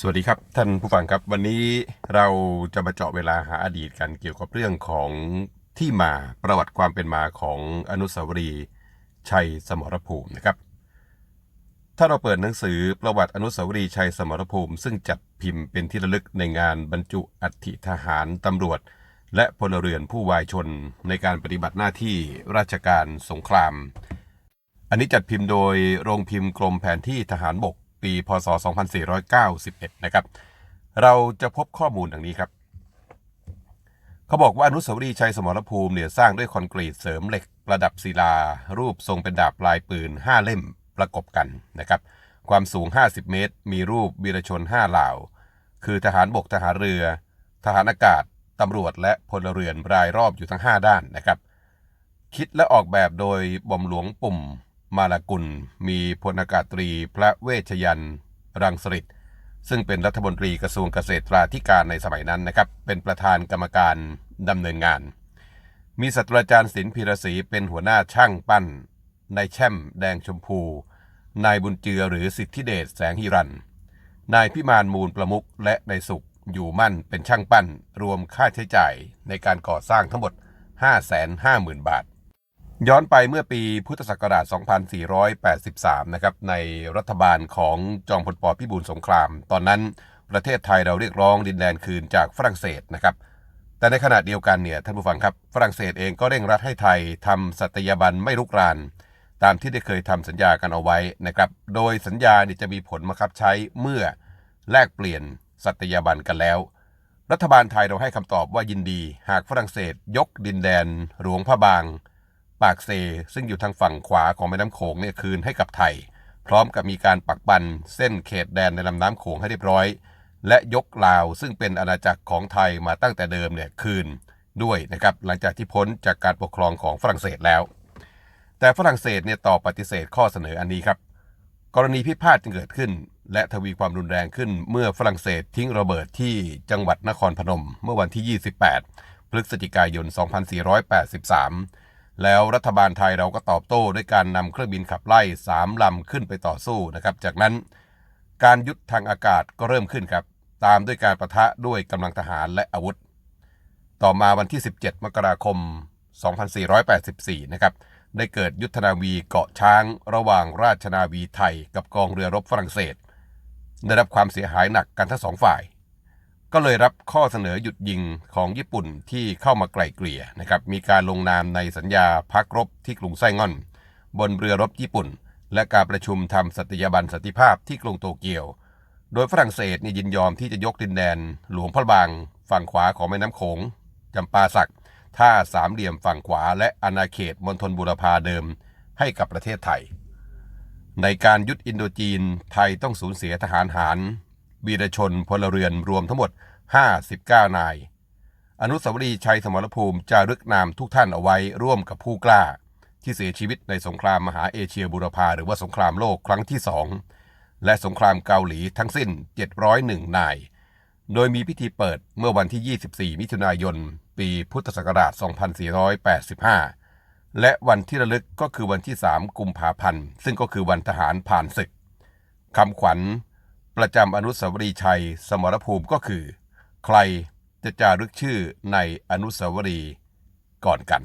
สวัสดีครับ ท่านผู้ฟังครับวันนี้เราจะมาเจาะเวลาหาอดีตกันเกี่ยวกับเรื่องของที่มาประวัติความเป็นมาของอนุสาวรีย์ชัยสมรภูมินะครับ ถ้าเราเปิดหนังสือประวัติอนุสาวรีย์ชัยสมรภูมิ ซึ่งจัดพิมพ์เป็นที่ระลึกในงานบรรจุอัฐิทหารตำรวจ และพลเรือนผู้วายชนในการปฏิบัติหน้าที่ราชการสงคราม อันนี้จัดพิมพ์โดยโรงพิมพ์กรมแผนที่ทหารบก ปีพศ 2491 นะครับ เราจะพบข้อมูลดังนี้ครับ เขาบอกว่าอนุสาวรีย์ชัยสมรภูมิเนี่ยสร้างด้วยคอนกรีตเสริมเหล็กประดับศิลา รูปทรงเป็นดาบปลายปืน 5 เล่มประกบกันนะครับ ความสูง 50 เมตร มีรูปวีรชน 5 เหล่า คือทหารบกทหารเรือ ทหารอากาศตำรวจและพลเรือนรายรอบอยู่ทั้ง 5 ด้านนะครับ คิดและออกแบบโดยบอมหลวงปุ่ม มาลากุล มีพลอากาศตรีพระเวชยันรังสฤษซึ่งเป็นรัฐมนตรีกระทรวงเกษตราธิการในสมัยนั้นนะครับ เป็นประธานกรรมการดำเนินงาน มีศาสตราจารย์ศิลป์พีรศรีเป็นหัวหน้าช่างปั้น นายแช่มแดงชมพู นายบุญเจือหรือสิทธิเดชแสงฮิรัน นายพิมานมูลประมุขและนายสุขอยู่มั่นเป็นช่างปั้น รวมค่าใช้จ่ายในการก่อสร้างทั้งหมด 550,000 บาท ย้อนไปเมื่อปีพุทธศักราช 2483 นะครับ ในรัฐบาลของจอมพลปพิบูลสงคราม ตอนนั้นประเทศไทยเราเรียกร้องดินแดนคืนจากฝรั่งเศสนะครับ แต่ในขณะเดียวกันเนี่ยท่านผู้ฟังครับ ฝรั่งเศสเองก็เร่งรัดให้ไทยทำสัตยาบันไม่รุกราน ตามที่ได้เคยทำสัญญากันเอาไว้นะครับ โดยสัญญาเนี่ยจะมีผลบังคับใช้เมื่อแลกเปลี่ยนสัตยาบันกันแล้ว รัฐบาลไทยเราให้คำตอบว่ายินดี หากฝรั่งเศสยกดินแดนหลวงพระบาง ปากเซ ซึ่งอยู่ทางฝั่งขวาของแม่น้ำโขงเนี่ยคืนให้กับไทย พร้อมกับมีการปักบันเส้นเขตแดนในลำน้ำโขงให้เรียบร้อย และยกลาวซึ่งเป็นอาณาจักรของไทยมาตั้งแต่เดิมเนี่ยคืนด้วยนะครับหลังจากที่พ้นจากการปกครองของฝรั่งเศสแล้ว แต่ฝรั่งเศสเนี่ยตอบปฏิเสธข้อเสนออันนี้ครับกรณีพิพาทจึงเกิดขึ้น และทวีความรุนแรงขึ้นเมื่อฝรั่งเศสทิ้งระเบิดที่จังหวัดนครพนม เมื่อวันที่ 28 พฤศจิกายน 2483 แล้วรัฐบาลไทยเราก็ตอบโต้ด้วยการนำเครื่องบินขับไล่3ลำขึ้นไปต่อสู้นะครับ จากนั้นการยุทธทางอากาศก็เริ่มขึ้นครับ ตามด้วยการประทะด้วยกำลังทหารและอาวุธ ต่อมาวันที่ 17 มกราคม 2484 นะครับ ได้เกิดยุทธนาวีเกาะช้าง ระหว่างราชนาวีไทยกับกองเรือรบฝรั่งเศส ได้รับความเสียหายหนักกันทั้งสองฝ่าย ก็เลยรับข้อเสนอหยุดยิงของญี่ปุ่นที่เข้ามาไกล่เกลี่ยนะครับมีการลงนามในสัญญาพักรบที่กรุงไส้ง่อน บนเรือรบญี่ปุ่น และการประชุมทำสัตยาบันสันติภาพที่กรุงโตเกียว โดยฝรั่งเศสนี่ยยินยอมที่จะยกดินแดน หลวงพระบางฝั่งขวาของแม่น้ำโขงจำปาสักท่าสามเหลี่ยมฝั่งขวา และอาณาเขตมณฑลบุรพาเดิมให้กับประเทศไทย ในการยุดอินโดจีนไทยต้องสูญเสียทหารหาร วีรชนพลเรือนรวมทั้งหมด 59 นาย อนุสาวรีย์ชัยสมรภูมิจารึกนามทุกท่านเอาไว้ร่วมกับผู้กล้า ที่เสียชีวิตในสงครามมหาเอเชียบุรพาหรือว่าสงครามโลกครั้งที่สองและสงครามเกาหลีทั้งสิ้น 701 นาย โดยมีพิธีเปิดเมื่อวันที่ 24 มิถุนายน ปีพุทธศักราช 2485 และวันที่ระลึกก็คือวันที่ 3 กุมภาพันธ์ ซึ่งก็คือวันทหารผ่านศึกคำขวัญ ประจำอนุสาวรีย์ชัย สมรภูมิก็คือ ใครจะจารึกชื่อในอนุสาวรีย์ก่อนกัน